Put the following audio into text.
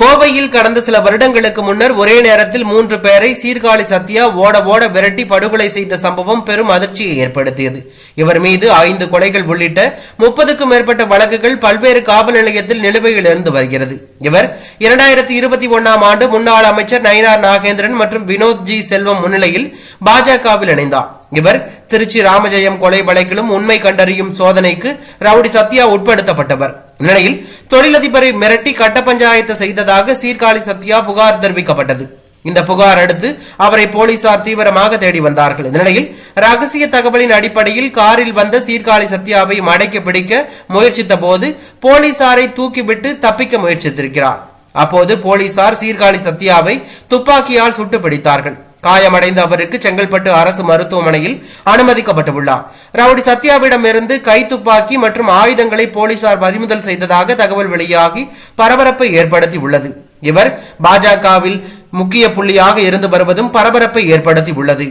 கோவையில் கடந்த சில வருடங்களுக்கு முன்னர் ஒரே நேரத்தில் மூன்று பேரை சீர்காழி சத்யா ஓட ஓட விரட்டி படுகொலை செய்த சம்பவம் பெரும் அதிர்ச்சியை ஏற்படுத்தியது. இவர் மீது ஐந்து கொலைகள் உள்ளிட்ட முப்பதுக்கும் மேற்பட்ட வழக்குகள் பல்வேறு காவல் நிலையத்தில் நிலுவையில் இருந்து வருகிறது. இவர் இரண்டாயிரத்தி இருபத்தி ஒன்னாம் ஆண்டு முன்னாள் அமைச்சர் நயினார் நாகேந்திரன் மற்றும் வினோத் ஜி செல்வம் முன்னிலையில் பாஜகவில் இணைந்தார். இவர் திருச்சி ராமஜெயம் கொலை வழக்கிலும் உண்மை கண்டறியும் சோதனைக்கு ரவுடி சத்யா உட்படுத்தப்பட்டவர். இந்நிலையில் தொழிலதிபரை மிரட்டி கட்ட பஞ்சாயத்து செய்ததாக சீர்காழி சத்யா புகார் தெரிவிக்கப்பட்டது. இந்த புகார் அடுத்து அவரை போலீசார் தீவிரமாக தேடி வந்தார்கள். இந்த நிலையில் ரகசிய தகவலின் அடிப்படையில் காரில் வந்த சீர்காழி சத்யாவை மடக்கி பிடிக்க முயற்சித்த போது போலீசாரை தூக்கிவிட்டு தப்பிக்க முயற்சித்திருக்கிறார். அப்போது போலீசார் சீர்காழி சத்யாவை துப்பாக்கியால் சுட்டு பிடித்தார்கள் காயமடைந்த அவருக்கு செங்கல்பட்டு அரசு மருத்துவமனையில் அனுமதிக்கப்பட்டுள்ளார். ரவுடி சத்யாவிடம் இருந்து கைத்துப்பாக்கி மற்றும் ஆயுதங்களை போலீசார் பறிமுதல் செய்ததாக தகவல் வெளியாகி பரபரப்பை ஏற்படுத்தி உள்ளது இவர் பாஜகவில் முக்கிய புள்ளியாக இருந்து வருவதும் பரபரப்பை ஏற்படுத்தி உள்ளது